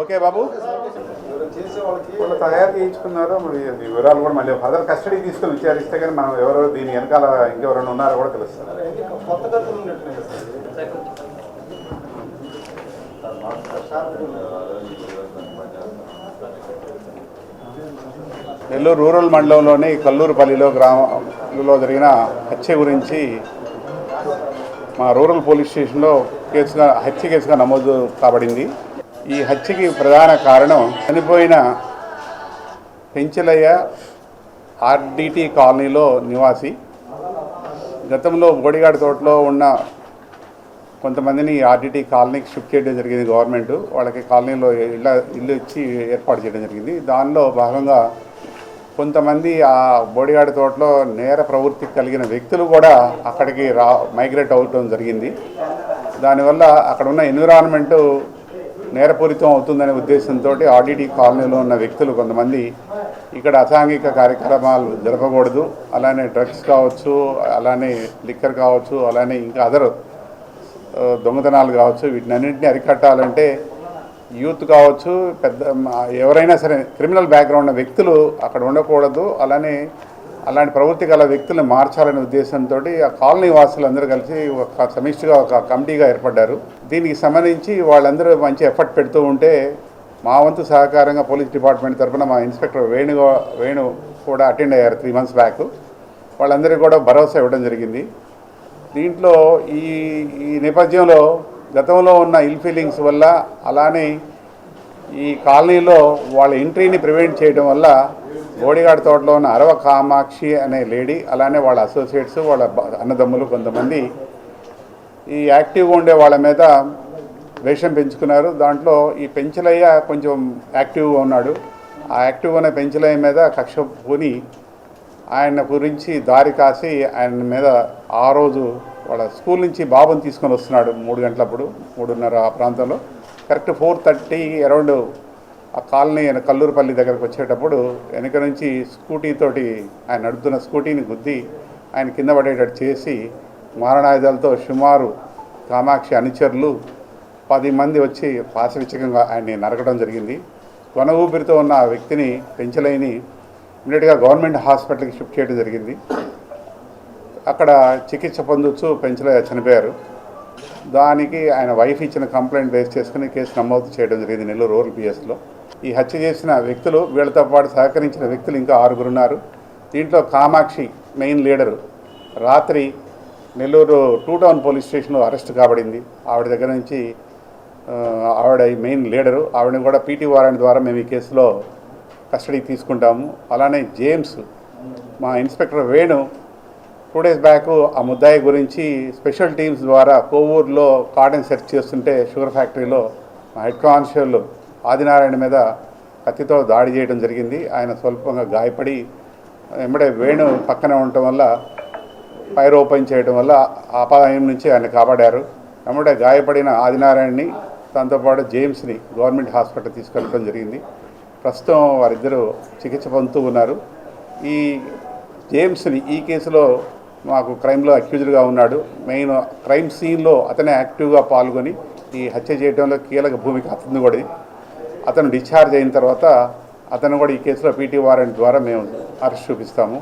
Okay బాబు. వాళ్ళు తయారు చేయించుకున్నారో మరి అది వివరాలు కూడా మళ్ళీ ఫర్దర్ కస్టడీకి తీసుకొని విచారిస్తే కానీ మనం ఎవరో దీని వెనకాల ఇంకెవరైనా ఉన్నారో కూడా తెలుస్తుంది. కొత్త కథలు ఉన్నట్టున్నాయి కదా సార్ నెల్లూరు రూరల్ మండలంలోని కల్లూరుపల్లిలో గ్రామంలో జరిగిన హత్య గురించి మా రూరల్ పోలీస్ స్టేషన్లో కేసుగా హత్య కేసుగా నమోదు కాబడింది. ఈ హత్యకి ప్రధాన కారణం చనిపోయిన పెంచలయ్య ఆర్డిటి కాలనీలో నివాసి. గతంలో బోడిగాడి తోటలో ఉన్న కొంతమందిని ఆర్డిటి కాలనీకి షిఫ్ట్ చేయడం జరిగింది గవర్నమెంట్. వాళ్ళకి కాలనీలో ఇళ్ళ ఇల్లు ఇచ్చి ఏర్పాటు చేయడం జరిగింది. దానిలో భాగంగా కొంతమంది ఆ బోడిగాడి తోటలో నేర ప్రవృత్తి కలిగిన వ్యక్తులు కూడా అక్కడికి రా మైగ్రేట్ అవటం జరిగింది. దానివల్ల అక్కడ ఉన్న ఎన్విరాన్మెంటు నేరపూరితం అవుతుందనే ఉద్దేశంతో ఆర్డిటి కాలనీలో ఉన్న వ్యక్తులు కొంతమంది ఇక్కడ అసాంఘిక కార్యక్రమాలు జరపకూడదు. అలానే డ్రగ్స్ కావచ్చు అలానే లిక్కర్ కావచ్చు అలానే ఇంకా అదర్ దొంగతనాలు కావచ్చు వీటినన్నింటినీ అరికట్టాలంటే యూత్ కావచ్చు పెద్ద ఎవరైనా సరే క్రిమినల్ బ్యాక్గ్రౌండ్ ఉన్న వ్యక్తులు అక్కడ ఉండకూడదు. అలానే అలాంటి ప్రవృత్తి గల వ్యక్తులను మార్చాలనే ఉద్దేశంతో ఆ కాలనీ వాసులందరూ కలిసి ఒక సమిష్టిగా ఒక కమిటీగా ఏర్పడ్డారు. దీనికి సంబంధించి వాళ్ళందరూ మంచి ఎఫర్ట్ పెడుతూ ఉంటే మా వంతు సహకారంగా పోలీస్ డిపార్ట్మెంట్ తరఫున మా ఇన్స్పెక్టర్ వేణు వేణు కూడా అటెండ్ అయ్యారు త్రీ మంత్స్ బ్యాక్. వాళ్ళందరికీ కూడా భరోసా ఇవ్వడం జరిగింది. దీంట్లో ఈ ఈ నేపథ్యంలో గతంలో ఉన్న ఇల్ ఫీలింగ్స్ వల్ల అలానే ఈ కాలనీలో వాళ్ళ ఎంట్రీని ప్రివెంట్ చేయడం వల్ల బోడిగాడ్ తోటలో ఉన్న అరవ కామాక్షి అనే లేడీ అలానే వాళ్ళ అసోసియేట్స్ వాళ్ళ అన్నదమ్ములు కొంతమంది ఈ యాక్టివ్గా ఉండే వాళ్ళ మీద వేషం పెంచుకున్నారు. దాంట్లో ఈ పెంచలయ్య కొంచెం యాక్టివ్గా ఉన్నాడు. ఆ యాక్టివ్గా ఉన్న పెంచలయ్య మీద కక్ష పూని ఆయన గురించి దారి కాసి ఆయన మీద ఆ రోజు వాళ్ళ స్కూల్ నుంచి బాబుని తీసుకొని వస్తున్నాడు మూడు గంటలప్పుడు మూడున్నర ఆ ప్రాంతంలో. కరెక్ట్ ఫోర్ థర్టీ అరౌండ్ ఆ కాలనీ ఆయన కల్లూరుపల్లి దగ్గరకు వచ్చేటప్పుడు వెనక నుంచి స్కూటీతోటి ఆయన నడుపుతున్న స్కూటీని గుద్ది ఆయన కింద పడేటట్టు చేసి మారణాయుధాలతో సుమారు కామాక్షి అనుచరులు పది మంది వచ్చి పాశవిచ్చకంగా ఆయన్ని నరకడం జరిగింది. కొన ఊపిరితో ఉన్న ఆ వ్యక్తిని పెంచలేని ఇమీడియట్గా గవర్నమెంట్ హాస్పిటల్కి షిఫ్ట్ చేయడం జరిగింది. అక్కడ చికిత్స పొందొచ్చు పెంచలే చనిపోయారు. దానికి ఆయన వైఫ్ ఇచ్చిన కంప్లైంట్ బేస్ చేసుకుని కేసు నమోదు చేయడం జరిగింది నెల్లూరు రూరల్ పిఎస్లో. ఈ హత్య చేసిన వ్యక్తులు వీళ్ళతో పాటు సహకరించిన వ్యక్తులు ఇంకా ఆరుగురు ఉన్నారు. దీంట్లో కామాక్షి మెయిన్ లీడరు. రాత్రి నెల్లూరు టూ టౌన్ పోలీస్ స్టేషన్లో అరెస్ట్ కాబడింది. ఆవిడ దగ్గర నుంచి ఆవిడ మెయిన్ లీడరు. ఆవిడని కూడా పీటీ వారెంట్ ద్వారా మేము ఈ కేసులో కస్టడీకి తీసుకుంటాము. అలానే జేమ్స్ మా inspector Venu two days back ఆ ముద్దాయి గురించి స్పెషల్ టీమ్స్ ద్వారా కోవూరులో కాటన్ సెర్చ్ చేస్తుంటే షుగర్ ఫ్యాక్టరీలో మా హెడ్ కానిస్టేబుల్ ఆదినారాయణ మీద కత్తితో దాడి చేయడం జరిగింది. ఆయన స్వల్పంగా గాయపడి వెంబడే వేణు పక్కనే ఉండటం వల్ల ఫైర్ ఓపెన్ చేయడం వల్ల అపాయం నుంచి ఆయన కాపాడారు. వెంబడే గాయపడిన ఆదినారాయణని దాంతోపాటు జేమ్స్ని గవర్నమెంట్ హాస్పిటల్ తీసుకెళ్ళడం జరిగింది. ప్రస్తుతం వారిద్దరూ చికిత్స పొందుతూ ఉన్నారు. ఈ జేమ్స్ని ఈ కేసులో మాకు క్రైమ్లో అక్యూజ్డ్గా ఉన్నాడు. మెయిన్ క్రైమ్ సీన్లో అతనే యాక్టివ్గా పాల్గొని ఈ హత్య చేయడంలో కీలక భూమిక అతను కూడా అతను డిశ్చార్జ్ అయిన తర్వాత అతను కూడా ఈ కేసులో పీటీ వారెంట్ ద్వారా మేము అరెస్ట్ చూపిస్తాము.